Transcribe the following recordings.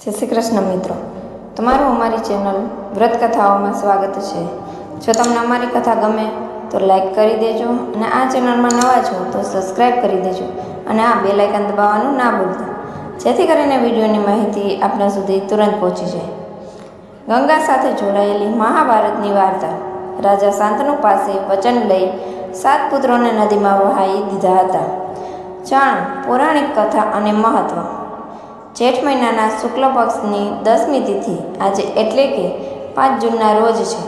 જય શ્રી કૃષ્ણ મિત્રો. તમારું અમારી ચેનલ વ્રત કથાઓમાં સ્વાગત છે. જો તમને અમારી કથા ગમે તો લાઈક કરી દેજો અને આ ચેનલમાં નવા છો તો સબસ્ક્રાઈબ કરી દેજો અને આ બેલ આઇકન દબાવવાનું ના ભૂલતા. જેથી કરીને વિડીયોની માહિતી આપણા સુધી તુરંત પહોંચી જાય. ગંગા સાથે જોડાયેલી મહાભારતની વાર્તા રાજા શાંતનુ પાસે વચન લઈ સાત પુત્રોને નદીમાં વહાવી દીધા હતા. જાણ, પૌરાણિક કથા અને મહત્વ. જેઠ મહિનાના શુક્લ પક્ષની દસમી તિથિ આજે એટલે કે પાંચ જૂનના રોજ છે.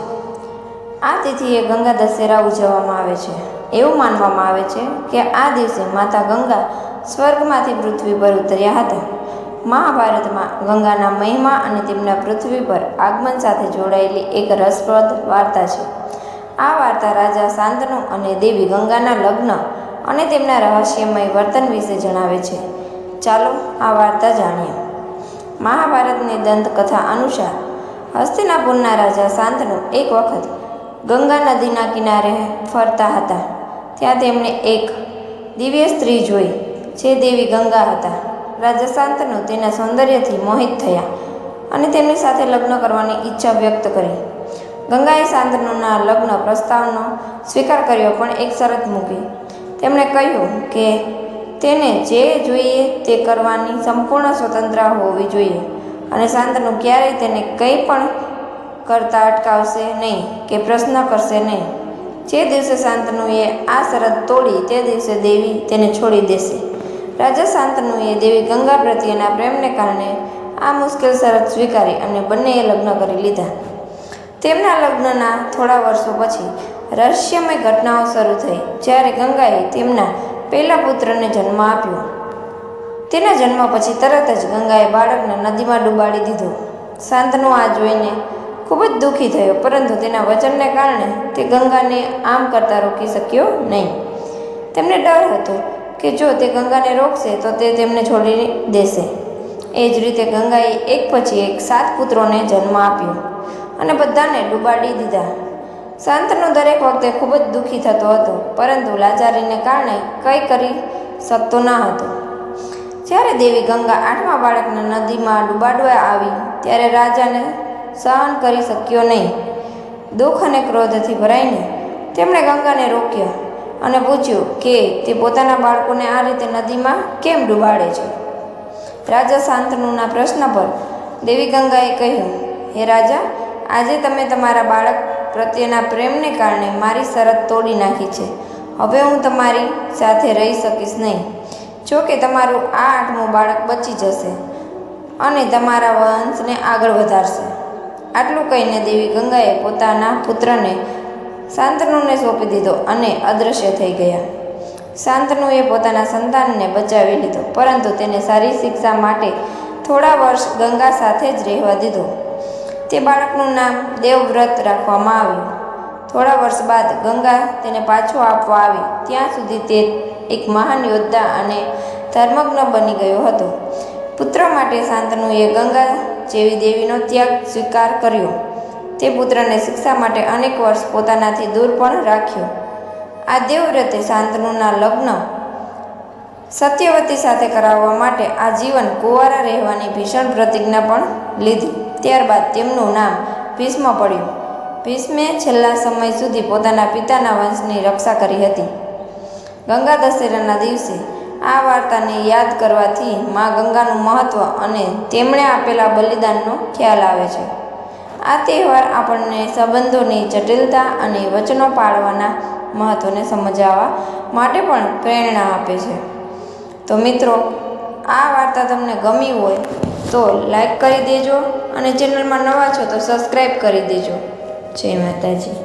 આ તિથિએ ગંગા દશેરા ઉજવવામાં આવે છે. એવું માનવામાં આવે છે કે આ દિવસે માતા ગંગા સ્વર્ગમાંથી પૃથ્વી પર ઉતર્યા હતા. મહાભારતમાં ગંગાના મહિમા અને તેમના પૃથ્વી પર આગમન સાથે જોડાયેલી એક રસપ્રદ વાર્તા છે. આ વાર્તા રાજા શાંતનુ અને દેવી ગંગાના લગ્ન અને તેમના રહસ્યમય વર્તન વિશે જણાવે છે. ચાલો આ વાર્તા જાણીએ. મહાભારતની દંતકથા અનુસાર હસ્તિનાપુરના રાજા શાંતનુ એક વખત ગંગા નદીના કિનારે ફરતા હતા. ત્યાં તેમણે એક દિવ્ય સ્ત્રી જોઈ, જે દેવી ગંગા હતા. રાજા શાંતનુ તેના સૌંદર્યથી મોહિત થયા અને તેમની સાથે લગ્ન કરવાની ઈચ્છા વ્યક્ત કરી. ગંગાએ શાંતનુના લગ્ન પ્રસ્તાવનો સ્વીકાર કર્યો પણ એક શરત મૂકી. તેમણે કહ્યું કે તેને જે જોઈએ તે કરવાની સંપૂર્ણ સ્વતંત્રતા હોવી જોઈએ અને શાંતનુ ક્યારેય તેને કંઈ પણ કરતા અટકાવશે નહીં કે પ્રશ્ન કરશે નહીં. જે દિવસે શાંતનુએ આ શરત તોડી તે દિવસે દેવી તેને છોડી દેશે. રાજા શાંતનુએ દેવી ગંગા પ્રત્યેના પ્રેમને કારણે આ મુશ્કેલ શરત સ્વીકારી અને બંનેએ લગ્ન કરી લીધા. તેમના લગ્નના થોડા વર્ષો પછી રહસ્યમય ઘટનાઓ શરૂ થઈ, જ્યારે ગંગાએ તેમના પહેલા પુત્રને જન્મ આપ્યો. તેના જન્મ પછી તરત જ ગંગાએ બાળકને નદીમાં ડૂબાડી દીધો. શાંતનુ આ જોઈને ખૂબ જ દુઃખી થયો, પરંતુ તેના વચનને કારણે તે ગંગાને આમ કરતાં રોકી શક્યો નહીં. તેમને ડર હતો કે જો તે ગંગાને રોકશે, તો તે તેમને છોડી દેશે. એ જ રીતે ગંગાએ એક પછી એક સાત પુત્રોને જન્મ આપ્યો અને બધાને ડૂબાડી દીધા. શાંતનુ દરેક વખતે ખૂબ જ દુઃખી થતો હતો, પરંતુ લાચારીને કારણે કંઈ કરી શકતો ન હતો. જ્યારે દેવી ગંગા આઠમા બાળકને નદીમાં ડૂબાડવા આવી, ત્યારે રાજાને સહન કરી શક્યો નહીં. દુઃખ અને ક્રોધથી ભરાઈને તેમણે ગંગાને રોક્યા અને પૂછ્યું કે, તે પોતાના બાળકોને આ રીતે નદીમાં કેમ ડૂબાડે છે? રાજા શાંતનુના પ્રશ્ન પર દેવી ગંગાએ કહ્યું, હે રાજા, આજે તમે તમારા બાળક પ્રત્યેના પ્રેમને કારણે મારી શરત તોડી નાખી છે. હવે હું તમારી સાથે રહી શકીશ નહીં. જો કે તમારું આ આઠમું બાળક બચી જશે અને તમારા વંશને આગળ વધારશે. આટલું કહીને દેવી ગંગાએ પોતાના પુત્રને શાંતનુને સોંપી દીધો અને અદૃશ્ય થઈ ગયા. શાંતનુએ પોતાના સંતાનને બચાવી લીધો, પરંતુ તેને સારી શિક્ષા માટે થોડા વર્ષ ગંગા સાથે જ રહેવા દીધો. તે બાળકનું નામ દેવવ્રત રાખવામાં આવ્યું. થોડા વર્ષ બાદ ગંગા તેને પાછો આપવા આવી. ત્યાં સુધી તે એક મહાન યોદ્ધા અને ધર્મજ્ઞ બની ગયો હતો. પુત્ર માટે શાંતનુએ ગંગા જેવી દેવીનો ત્યાગ સ્વીકાર કર્યો. તે પુત્રને શિક્ષા માટે અનેક વર્ષ પોતાનાથી દૂર પણ રાખ્યો. આ દેવવ્રતે શાંતનુના લગ્ન સત્યવતી સાથે કરાવવા માટે આજીવન કુંવારા રહેવાની ભીષણ પ્રતિજ્ઞા પણ લીધી. ત્યારબાદ તેમનું નામ ભીષ્મ પડ્યું. ભીષ્મે છેલ્લા સમય સુધી પોતાના પિતાના વંશની રક્ષા કરી હતી. ગંગા દશેરાના દિવસે આ વાર્તાને યાદ કરવાથી મા ગંગાનું મહત્ત્વ અને તેમણે આપેલા બલિદાનનો ખ્યાલ આવે છે. આ તહેવાર આપણને સંબંધોની જટિલતા અને વચનો પાળવાના મહત્ત્વને સમજાવવા માટે પણ પ્રેરણા આપે છે. તો મિત્રો, આ વાર્તા તમને ગમી હોય તો લાઈક કરી દેજો અને ચેનલમાં નવા છો તો સબસ્ક્રાઈબ કરી દેજો. જય માતાજી.